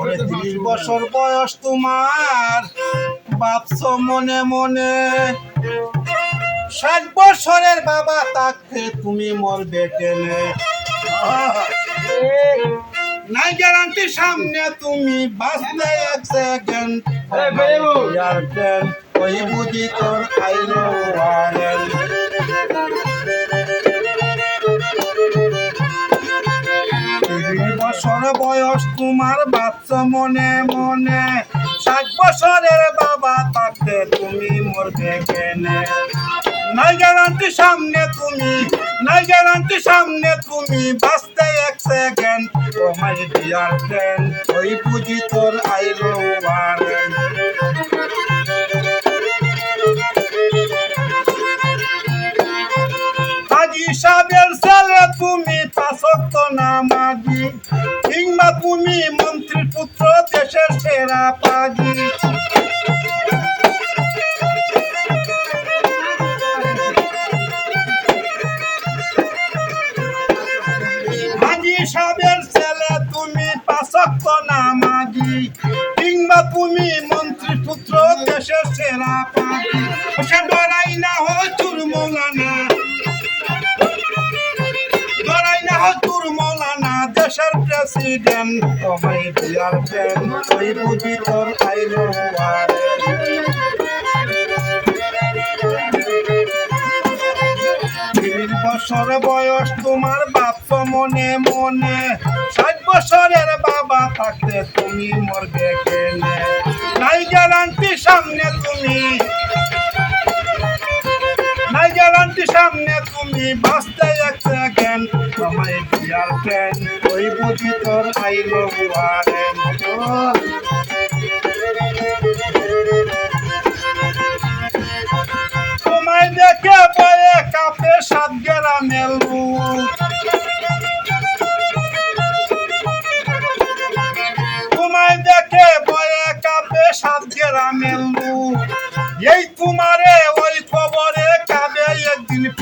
ওরে বছর বয়স তোমার ভাবছ মনে মনে। ষাট বছরের বাবা তাকে তুমি মরবে টেনে। নাই গ্যারান্টি সামনে তুমি বাঁচতে এক সেকেন্ড ওই বুঝি তোর আইলো বয়স তোমার বাচ্চা মনে মনে। ষাট বছরের বাবা থাকতে তুমি মরবে কেনে। নাই গ্যারান্টি সামনে তুমি, নাই গ্যারান্টি সামনে তুমি, বাঁচতে এক সেকেন্ড তোমায় দিয়ার ট্রেন ওই বুঝি তোর আইলো হাজি সাহেবের ছেলে তুমি পাশক্ত নামাজি কিংবা তুমি মন্ত্রীর পুত্র, দেশের সেরা হাজি সাহেবের ছেলে, তুমি পাশক্ত নামাজি কিংবা তুমি মন্ত্রী পুত্র, দেশের সেরা সে ডরাই না হো চুর মৌলানা তোর মৌলানা, দেশের প্রেসিডেন্ট তোমায় বিয়ার দেন, ওই বুঝি তোর আইলো বছর বয়স তোমার বাপ মনে মনে, ষাট বছরের বাবা থাকতে তুমি মরবে কেনে। নাই গ্যারান্টি সামনে তুমি নাই আন্টি সামনে তুমি বাঁচতে এক সেকেন্ড তোমায় বিয়ার ট্রেন ওই বুঝি তোর আইল তোমায় দেখে পায়ে কাপে সাত গেলা লোক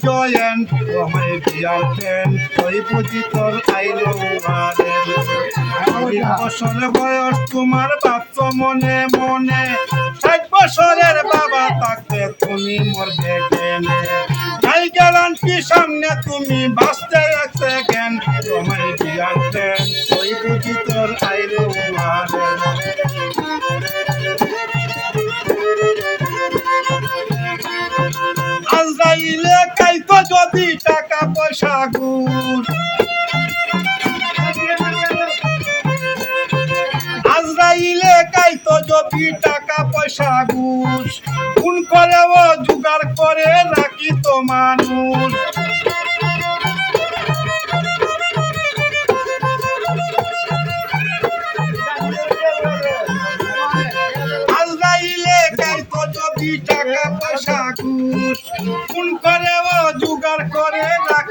দেহের জয়েন তোমায় বিয়াছেন ওই বুঝি আইলো বয়স তোমার বাচ্চা মনে মনে। ষাট বছরের বাবা থাকতে তুমি মরবে কেনে নাই গ্যারান্টি সামনে তুমি বাঁচতে এক সেকেন্ড। তোমায় বিয়াছেন ওই বুঝি তোর আইলো ওয়ারেন গুণ আজরাইলে কাইতো যদি টাকা পয়সা ঘুষ। কোন করে ও জোগাড় করে রাখি তো মানুষ।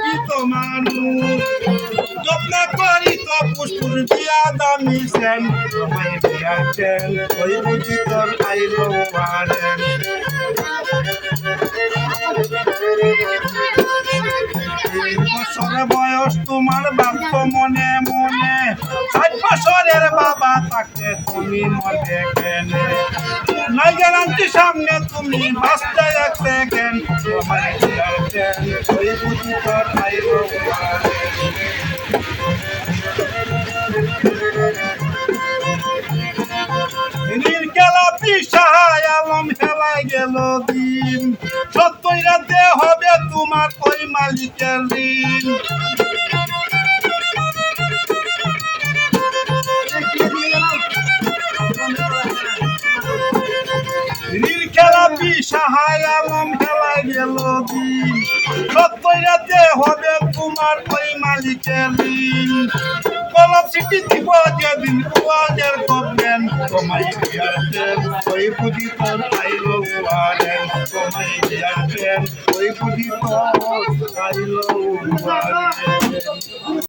রাখি তো মানুষ যত্ন করি তো পুষ্পুর দিয়া দামি সেন। তোমায় দিয়াছেন ওই বুঝি তোর আইলো পারেন বছরের বাবা তাকে তুমি মরবে কেনে? নাই গ্যারান্টি সামনে তুমি বাঁচতে আলম খেলায় গেল দিন। সত্যই রাতে হবে তোমার ওই মালিকের ঋণ। পিসাহায় আলম খেলায় গেল দিন সত্যই রাতে হবে তোমার ওই মালিকের ঋণ। বলব সিটি দিব যেদিন ওয়াদের করবেন তোমায় দিয়াছেন, ওই পুঁজি তোর আইলো ওয়ারেন তোমায় দিয়াছেন, ওই পুঁজি তোর আইলো ওয়ারেন